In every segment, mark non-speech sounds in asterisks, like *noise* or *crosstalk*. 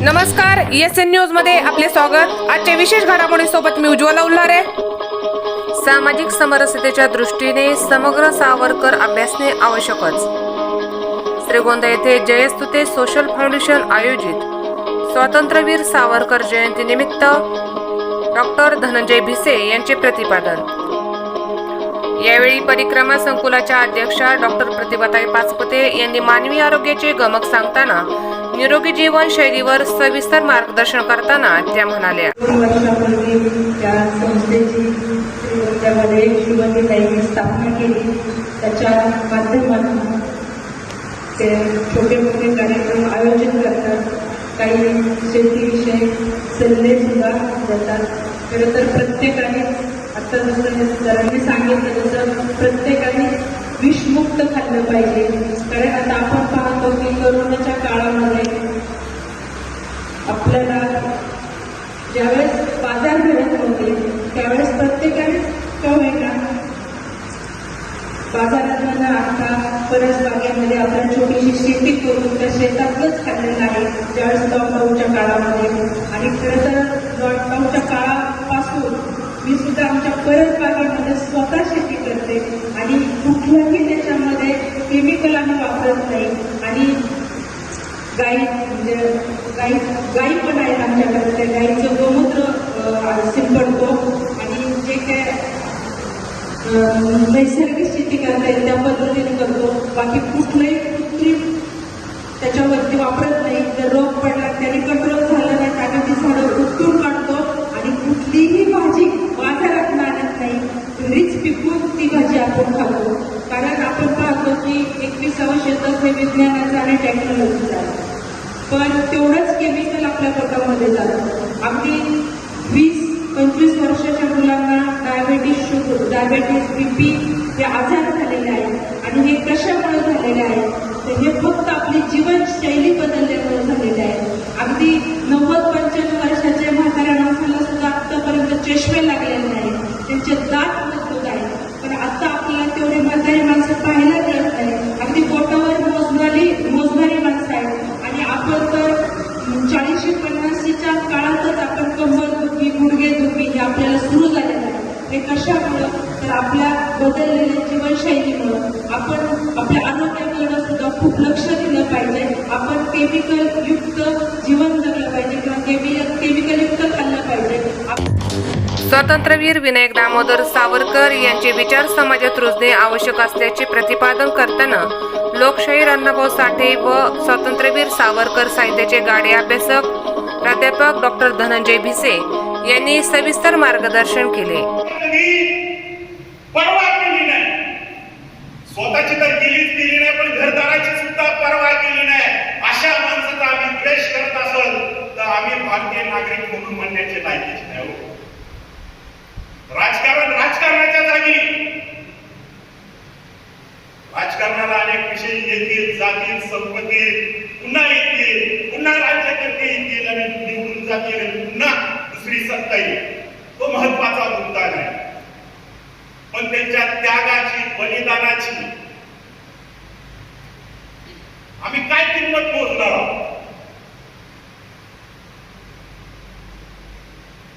नमस्कार S N न्यूजमध्ये आपले स्वागत. आजच्या विशेष घडामोडी सोबत मी उज्ज्वला उल्हारे. सामाजिक समरसतेच्या दृष्टीने समग्र सावरकर अभ्यासणे आवश्यकच. श्रीगोंदा येथे जयस्तुते सोशल फाउंडेशन आयोजित. स्वातंत्र्यवीर सावरकर जयंती निमित्त डॉक्टर धनंजय भिसे यांचे प्रतिपादन. यावेळी परिक्रमा संकुलाच्या अध्यक्षा डॉक्टर प्रतिभाताई पाचपते यांनी मानवी आरोग्याचे गमक सांगताना निरोगी जीवन शैलीवर सविस्तर मार्गदर्शन करताना त्या म्हणाल्या. स्थापना केली. त्याच्या माध्यमातून ते छोटे मोठे कार्यक्रम आयोजन करतात. काही शेतीविषयक सल्ले सुद्धा देतात. खरं तर प्रत्येकाने आता जसं सरांनी सांगितलं तसं प्रत्येकाने विषमुक्त खाल्लं पाहिजे. कारण आता आपण पाहतो की करोनाच्या काळामध्ये आपल्याला ज्यावेळेस बाजार भरत होते त्यावेळेस प्रत्येकाने का? होईना बाजारात न आणता परस बागेमध्ये आपण छोटीशी शेती करून त्या शेतातलंच खाल्लेलं आहे. ज्यावेळेस लॉकडाऊनच्या काळामध्ये. आणि खरं तर लॉकडाऊनच्या काळापासून मी सुद्धा आमच्या परसबागेमध्ये स्वतः शेती करते आणि कुठल्याही त्याच्यामध्ये केमिकल आम्ही वापरत नाही. आणि गाई म्हणजे गाई गाई पण आहेत आमच्याकडे. त्या गाईचं गोमूत्र शिंपडतो. आणि जे काय नैसर्गिक शेती करता येईल त्या पद्धतीने करतो. बाकी कुठलंही कृत्रिम त्याच्यावरती वापरत नाही. जर रोग पडला त्याने कंट्रोल झालं नाही त्याने ती झाडं उपटून काढतो आणि कुठलीही भाजी बाजारात आणत नाही घरीच पिकवून ती भाजी आपण खातो कारण आपण पाहतो की क्षेत्र हे विज्ञानाचं आणि टेक्नॉलॉजीचं आहे. पण तेवढंच केमिकल आपल्या पोटामध्ये जातं. अगदी वीस पंचवीस वर्षाच्या मुलांना डायबेटीस शुगर डायबेटीस बीपी हे आजार झालेले आहेत आणि हे कशामुळे झालेले आहेत तर हे फक्त आपली जीवनशैली बदलल्यामुळे झालेले आहे. अगदी नव्वद पंच्याण्णव वर्षाच्या म्हाताऱ्या माणसाला सुद्धा आतापर्यंत चष्मे लागलेले नाही त्यांचे दात मजबूत आहेत पण आता आपल्याला तेवढी म्हातारी माणसं पाहायला मिळत नाही अगदी बोटावर मोजणारी मोजणारी माणसं आहेत आणि आपण तर चाळीसशे पन्नासीच्या काळातच आपण कंबर दुखी गुडघे दुखी हे आपल्याला सुरू झालेलं आहे हे कशामुळं तर आपल्या बदललेल्या जीवनशैलीमुळं आपण आपल्या आरोग्याकडे सुद्धा खूप लक्ष दिलं पाहिजे. आपण केमिकल युक्त जीवन जगलं पाहिजे किंवा केमिकल केमिकल युक्त खाल्लं पाहिजे. स्वातंत्र्यवीर विनायक दामोदर सावरकर यांचे विचार समाजात रुजणे आवश्यक असल्याचे प्रतिपादन करताना लोकशाही अण्णाभाऊ साठे व स्वातंत्र्यवीर सावरकर साहित्याचे गाडे अभ्यासक प्राध्यापक डॉक्टर धनंजय भिसे यांनी सविस्तर मार्गदर्शन केले. परवानगी केली नाही. स्वतःची तर दिलीच दिली नाही पण घरदाराची सुद्धा परवा केली नाही. अशा माणसाचा आम्ही द्वेष करत असल तर आम्ही भारतीय नागरिक म्हणून म्हणण्याचे लायकीच नाही हो. राजकारण राजकारणाच्या जागी. राजकारणाला अनेक विषय येतील जातील संपत्ती पुन्हा येतील पुन्हा राज्यकर्ते येतील आणि निवडून जातील पुन्हा दुसरी सत्ता येईल. तो महत्त्वाचा मुद्दा नाही. पण त्यांच्या त्यागाची बलिदानाची. आम्ही काय किंमत मोजणार आहोत?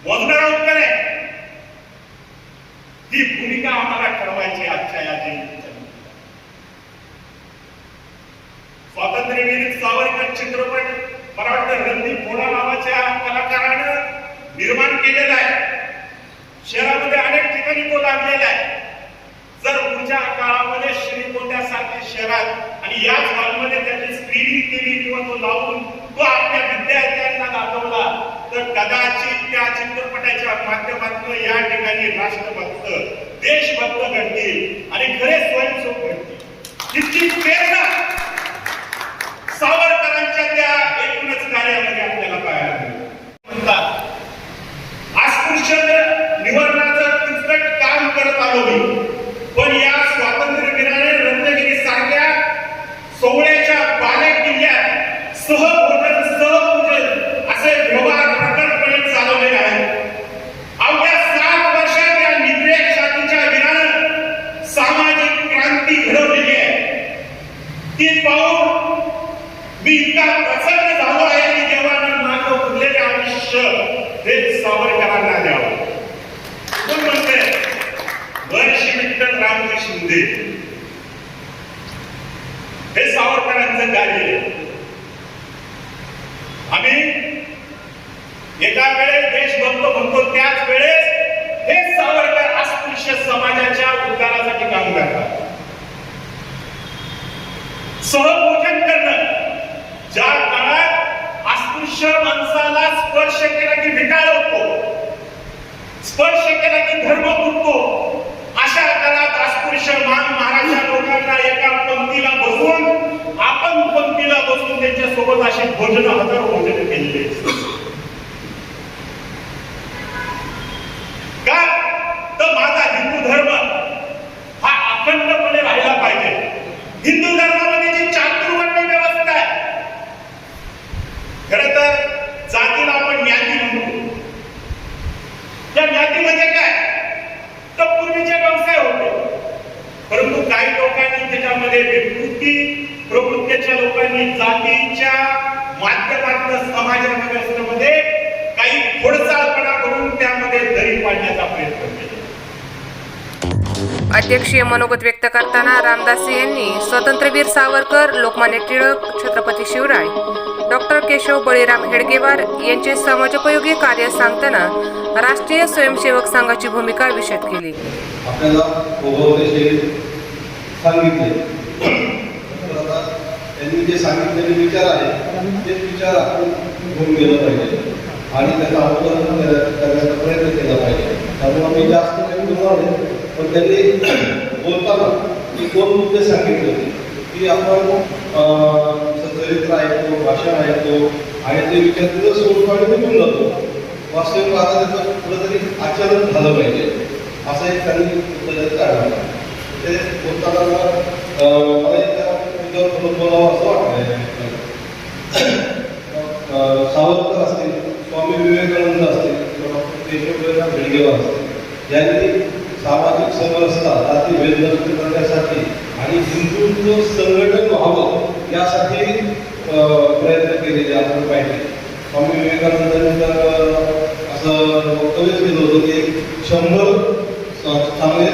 मोजणार आहोत का नाही? ही भूमिका आम्हाला ठरवायची आजच्या या जयंतीच्या स्वातंत्र्यवीर सावरकर चित्रपट मला वाटतं रणदीप भोळा नावाच्या कलाकारानं निर्माण केलेला आहे. शहरामध्ये अनेक ठिकाणी तो लागलेला आहे. शहरात आणि याच हॉलमध्ये त्याची स्क्रीनिंग केली किंवा तो लावून तो आपल्या विद्यार्थ्यांना दाखवला. तर कदाचित त्या चित्रपटाच्या माध्यमातून या ठिकाणी राष्ट्रभक्त देशभक्त घडतील आणि खरे स्वयंसेवक घडतील. तितकी प्रेरणा सावरकरांच्या त्या एकूणच कार्यामध्ये आपल्याला पाहायला मिळते म्हणतात अस्पृश्य निवारणाचं किचकट काम करत आलो मी पण या स्वातंत्र्य वीराने रत्नागिरी सारख्या सोहळ्याच्या बाले किल्ल्यात सहभोजन सहपूजन असे व्यवहार प्रकटपणे चालवलेले आहेत अवघ्या सात वर्षात या निद्रेक जातीच्या वीरानं सामाजिक क्रांती घडवलेली आहे ती पाहून मी इतका प्रसन्न झालो आहे की देवानं माझं उरलेले आयुष्य हे सावरकरांना द्यावं कोण म्हणते वर्षी विठ्ठल होते. हे सावरकरांचं कार्य आम्ही एका वेळेस देशभक्त म्हणतो त्याच वेळेस हे सावरकर अस्पृश्य समाजाच्या उद्धारासाठी काम करतात. सहभोजन करणं. ज्या काळात अस्पृश्य माणसाला स्पर्श केला की भिकार होतो स्पर्श केला की धर्म फुटतो अशा काळात अस्पृश्य मान महाराजा लोकांना एका पंक्तीला बसून आपण पंक्तीला बसून त्यांच्यासोबत अशी भोजन हजार भोजन केलेले आहेत. का तर माझा हिंदू धर्म हा अखंडपणे राहिला पाहिजे हिंदू धर्मामध्ये जी चातुर्वर्ण्य व्यवस्था आहे खर तर जातीला आपण ज्ञाती म्हणतो त्या ज्ञाती म्हणजे काय तर पूर्वीचे व्यवसाय होते परंतु काही लोकांनी त्याच्यामध्ये विकृती प्रवृत्तीच्या लोकांनी जातीच्या माध्यमातून समाज व्यवस्थेमध्ये काही खोडसाळपणा करून त्यामध्ये दरी पाडण्याचा प्रयत्न केला अध्यक्षीय मनोगत व्यक्त करताना रामदास यांनी स्वतंत्रवीर सावरकर लोकमान्य टिळक छत्रपती शिवराय डॉक्टर केशव बळीराम हेडगेवार यांचे समाजोपयोगी कार्य सांगताना राष्ट्रीय स्वयंसेवक संघाची भूमिका विशद केली. त्यांनी जे सांगितलेले विचार आहे ते विचार आपण घेऊन गेलं पाहिजे. आणि त्याचा अनुकरण करण्याचा प्रयत्न केला पाहिजे. त्यामुळे मी जास्त काही बोलणार पण त्यांनी बोलताना की दोन मुद्दे सांगितले होते की आपण चरित्र ऐकतो भाषण ऐकतो आणि ते विचार तिथं आणि निघून जातो. वास्तविक आता त्याचं कुठंतरी आचरण झालं पाहिजे. असं एक त्यांनी मुद्दा काढला. ते बोलताना मला, एक मुद्द्यावर बोलावं असं वाटतंय. सावरकर असतील स्वामी विवेकानंद असतील किंवा डॉक्टर केशवराव हेडगेवार असतील यांनी सामाजिक समरसता जाती भेद करण्यासाठी आणि हिंदुत्व संघटन व्हावं यासाठी प्रयत्न केलेले आपण पाहिजे स्वामी विवेकानंदांनी तर असं वक्तव्यच केलं होतं की शंभर चांगले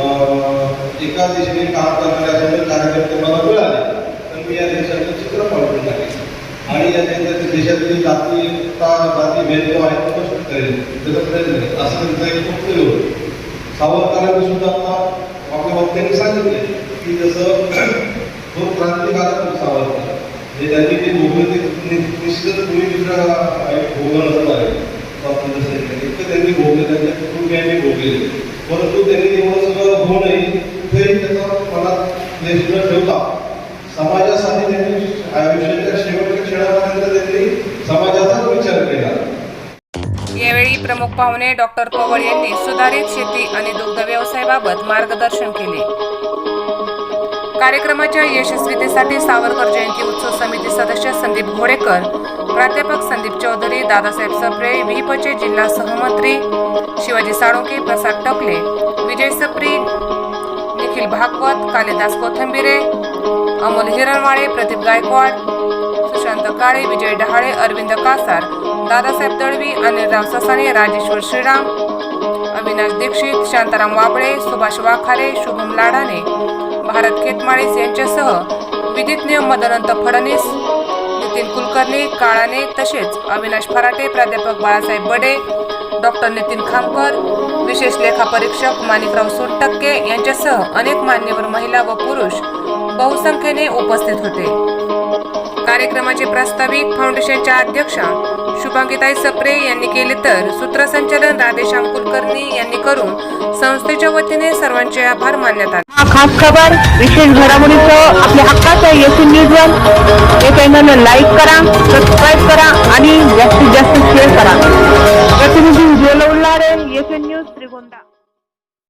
अं, एका दिशेने काम करणाऱ्या शंभर कार्यकर्ते मला मिळाले. तर मी या देशाचं चित्र पाडून टाकेल. आणि या देशातील देशातील जातीचा जाती भेदभाव आहे तो करेल. त्याचा प्रयत्न असं त्यांचा एक वक्तव्य होतं. सावरकरांनी सुद्धा आपल्या वक्त्यांनी सांगितले की जसं *clears throat* तो क्रांतिकारक सावरकर जे त्यांनी ते भोगलं ते निश्चितच कुणी दुसरा भोगलं नसणार आहे. स्वातंत्र्य इतकं त्यांनी भोगले त्यांच्या कुटुंबियांनी भोगले. परंतु त्यांनी एवढं सगळं होऊनही कुठेही त्याचा मनात क्लेश न ठेवता समाजासाठी त्यांनी आयुष्याच्या शेवटच्या क्षणापर्यंत त्यांनी समाजात प्रमुख पाहुणे डॉक्टर पवळ यांनी सुधारित शेती आणि दुग्ध व्यवसायाबाबत मार्गदर्शन केले. कार्यक्रमाच्या यशस्वीतेसाठी सावरकर जयंती उत्सव समिती सदस्य संदीप घोडेकर प्राध्यापक संदीप चौधरी दादासाहेब सप्रे विहिपचे जिल्हा सहमंत्री शिवाजी साळुंके प्रसाद टकले विजय सप्री निखिल भागवत कालिदास कोथंबिरे अमोल हिरणवाळे प्रदीप गायकवाड सुशांत काळे विजय डहाळे अरविंद कासार दादासाहेब दळवी अनिलराव ससाने राजेश्वर श्रीराम अविनाश दीक्षित शांताराम वाबळे सुभाष वाखारे शुभम लाडाने भारत खेतमाळीस यांच्यासह विधिज्ञ मदनंत फडणीस नितीन कुलकर्णी काळाने तसेच अविनाश फराटे प्राध्यापक बाळासाहेब बडे डॉक्टर नितीन खामकर विशेष लेखापरीक्षक माणिकराव सोनटक्के यांच्यासह अनेक मान्यवर महिला व पुरुष बहुसंख्येने उपस्थित होते. कार्यक्रमाचे प्रास्ताविक फाउंडेशनच्या अध्यक्षा शुभांगीताई सप्रे यांनी केले तर सूत्रसंचालन राधेश्याम कुलकर्णी यांनी करून संस्थेच्या वतीने सर्वांचे आभार मानण्यात आले. खास खबर विशेष घडामोडीचं आपल्या हक्काचं न्यूज वर हे चॅनल लाईक करा सबस्क्राईब करा आणि जास्तीत जास्त शेअर करा. प्रतिनिधी ज्वेल उल्हारे येथील न्यूज त्रिगोंदा